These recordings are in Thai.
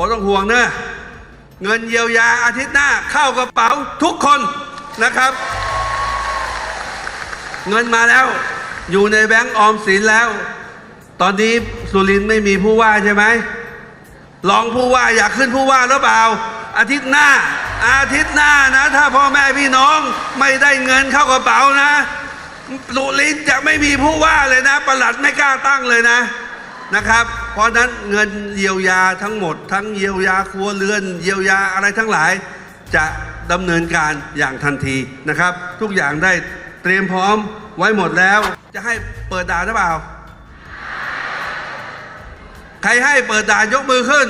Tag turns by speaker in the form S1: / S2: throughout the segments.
S1: บอกต้องห่วงเนอะเงินเยียวยาอาทิตย์หน้าเข้ากระเป๋าทุกคนนะครับ เงินมาแล้ว อยู่ในแบงก์ออมสินแล้ว ตอนนี้สุรินไม่มีผู้ว่าใช่ไหมรองผู้ว่าอยากขึ้นผู้ว่าหรือเปล่า อาทิตย์หน้า อาทิตย์หน้านะ ถ้าพ่อแม่พี่น้องไม่ได้เงินเข้ากระเป๋านะสุรินจะไม่มีผู้ว่าเลยนะประหลัดไม่กล้าตั้งเลยนะ นะครับ เพราะนั้นเงินเยียวยาทั้งหมด ทั้งเยียวยาครัวเรือน เยียวยาอะไรทั้งหลาย จะดำเนินการอย่างทันทีนะครับ ทุกอย่างได้เตรียมพร้อมไว้หมดแล้ว จะให้เปิดด่านหรือเปล่า ใครให้เปิดด่านยกมือขึ้น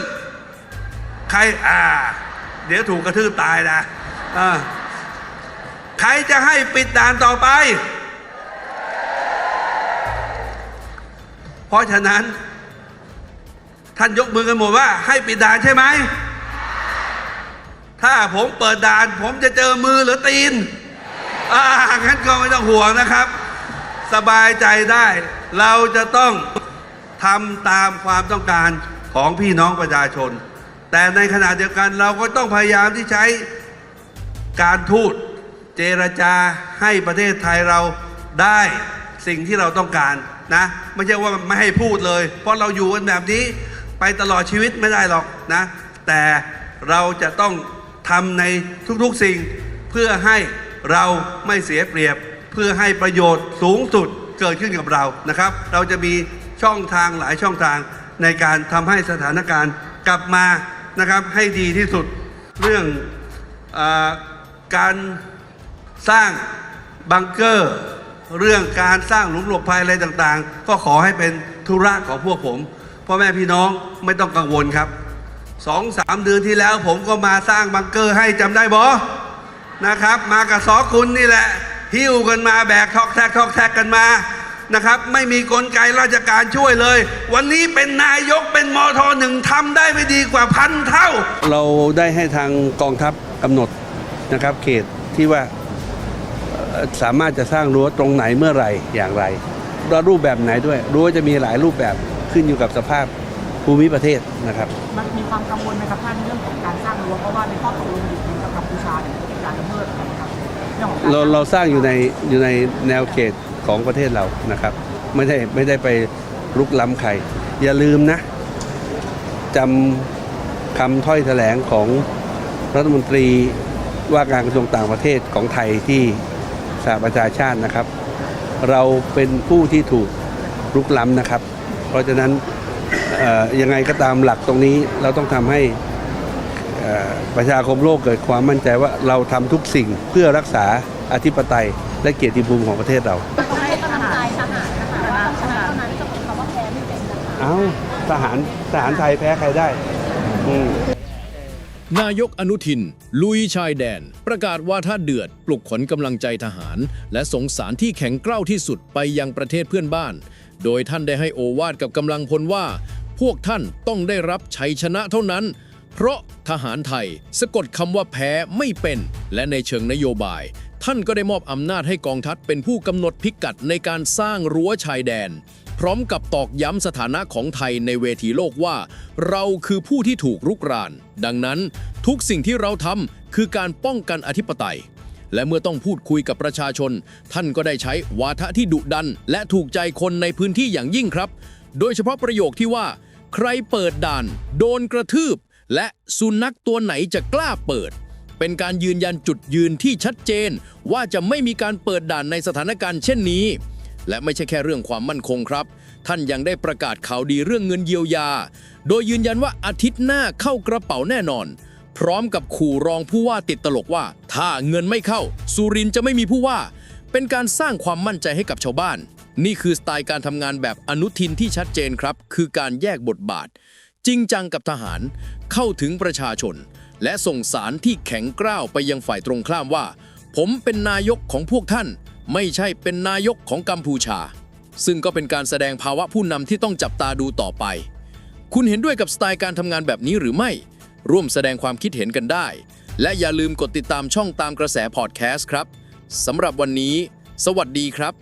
S1: ใครอ่า เดี๋ยวถูกกระทืบตายนะอ่าใครจะให้ปิดด่านต่อไป เพราะฉะนั้น ท่านยกมือกันหมดว่า ให้ปิดด่านใช่ไหม ถ้าผมเปิดด่าน ผมจะเจอมือหรือตีนอ่างั้นก็ไม่ต้องห่วงนะครับ สบายใจได้ เราจะต้องทำตามความต้องการของพี่น้องประชาชน แต่ในขณะเดียวกันเราก็ต้องพยายามที่ใช้การทูตเจรจาให้ประเทศไทยเราได้สิ่งที่เราต้องการนะ ไม่ใช่ว่าไม่ให้พูดเลย เพราะเราอยู่กันแบบนี้ ไปตลอดชีวิตไม่ได้หรอกนะ แต่เราจะต้องทำในทุกๆสิ่ง เพื่อให้เราไม่เสียเปรียบ เพื่อให้ประโยชน์สูงสุดเกิดขึ้นกับเรานะครับ เราจะมีช่องทางหลายช่องทางในการทำให้สถานการณ์กลับมานะครับให้ดีที่สุดเรื่องอการสร้างบังเกอร์ เรื่องการสร้างหลุมหลบภัยอะไรต่างๆ ก็ขอให้เป็นธุระของพวกผม พ่อแม่พี่น้องไม่ต้องกังวลครับสองสามเดือนที่แล้วผมก็มาสร้างบังเกอร์ให้จำได้บอนะครับ มากับสอคุณนี่แหละหิ้วกันมาแบกทอกแทกทอกแทกกันมานะครับ ไม่มีกลไกราชการช่วยเลย วันนี้เป็นนายกเป็นมทหนึ่งทำได้ไม่ดีกว่าพันเท่า เราได้ให้ทางกองทัพกำหนดนะครับ เขตที่ว่าสามารถจะสร้างรั้วตรงไหนเมื่อไหร่อย่างไรรูปแบบไหนด้วยรั้วจะมีหลายรูปแบบ ขึ้นอยู่กับสภาพภูมิประเทศนะครับ
S2: มันมีความกังวลไหมครับท่านเรื่องของการสร้างรั้วเพราะว่าในข้อตกลงอยู่กับกัมพูชาเนี่ยเป็นการละเมิดนะครับเรื่องของการ
S1: เราเราสร้างอยู่ในอยู่ในแนวเขตของประเทศเรานะครับ ไม่ได้ไม่ได้ไปลุกล้ำใคร อย่าลืมนะจำคำถ้อยแถลงของรัฐมนตรีว่าการกระทรวงต่างประเทศของไทยที่สหประชาชาตินะครับ เราเป็นผู้ที่ถูกลุกล้ำนะครับ เพราะฉะนั้นยังไงก็ตามหลักตรงนี้เราต้องทำให้ประชาคมโลกเกิดความมั่นใจว่าเราทำทุกสิ่งเพื่อรักษาอธิปไตย และเกียรติภูมิของประเทศเรา
S3: ทหารนะคะว่าต้องชนะเท่านั้นจะเป็นคำว่าไม่เป็นนะคะ
S1: เอ้าทหารทหารไทยแพ้ใครได้
S4: นายกอนุทิน ลุยชายแดน ประกาศว่าถ้าเดือด ปลุกขนกำลังใจทหาร และสงสารที่แข็งกร้าวที่สุดไปยังประเทศเพื่อนบ้าน โดยท่านได้ให้โอวาทกับกำลังพลว่า พวกท่านต้องได้รับชัยชนะเท่านั้น เพราะทหารไทยสะกดคำว่าแพ้ไม่เป็น และในเชิงนโยบาย ท่านก็ได้มอบอำนาจให้กองทัพเป็นผู้กำหนดพิกัดในการสร้างรั้วชายแดน พร้อมกับตอกย้ำสถานะของไทยในเวทีโลกว่า เราคือผู้ที่ถูกรุกราน ดังนั้นทุกสิ่งที่เราทำคือการป้องกันอธิปไตย และเมื่อต้องพูดคุยกับประชาชน ท่านก็ได้ใช้วาทะที่ดุดัน และถูกใจคนในพื้นที่อย่างยิ่งครับ โดยเฉพาะประโยคที่ว่า ใครเปิดด่าน โดนกระทืบ และสุนัขตัวไหนจะกล้าเปิด เป็นการยืนยันจุดยืนที่ชัดเจน ว่าจะไม่มีการเปิดด่านในสถานการณ์เช่นนี้ และไม่ใช่แค่เรื่องความมั่นคงครับ ท่านยังได้ประกาศข่าวดีเรื่องเงินเยียวยา โดยยืนยันว่าอาทิตย์หน้าเข้ากระเป๋าแน่นอน พร้อมกับขู่รองผู้ว่าติดตลกว่า ถ้าเงินไม่เข้า สุรินจะไม่มีผู้ว่า เป็นการสร้างความมั่นใจให้กับชาวบ้าน นี่คือสไตล์การทำงานแบบอนุทินที่ชัดเจนครับ คือการแยกบทบาท จริงจังกับทหาร เข้าถึงประชาชน และส่งสารที่แข็งกร้าวไปยังฝ่ายตรงข้ามว่า ผมเป็นนายกของพวกท่าน ไม่ใช่เป็นนายกของกัมพูชา ซึ่งก็เป็นการแสดงภาวะผู้นำที่ต้องจับตาดูต่อไป คุณเห็นด้วยกับสไตล์การทำงานแบบนี้หรือไม่ ร่วมแสดงความคิดเห็นกันได้ และอย่าลืมกดติดตามช่องตามกระแสพอดแคสต์ครับสำหรับวันนี้ สวัสดีครับ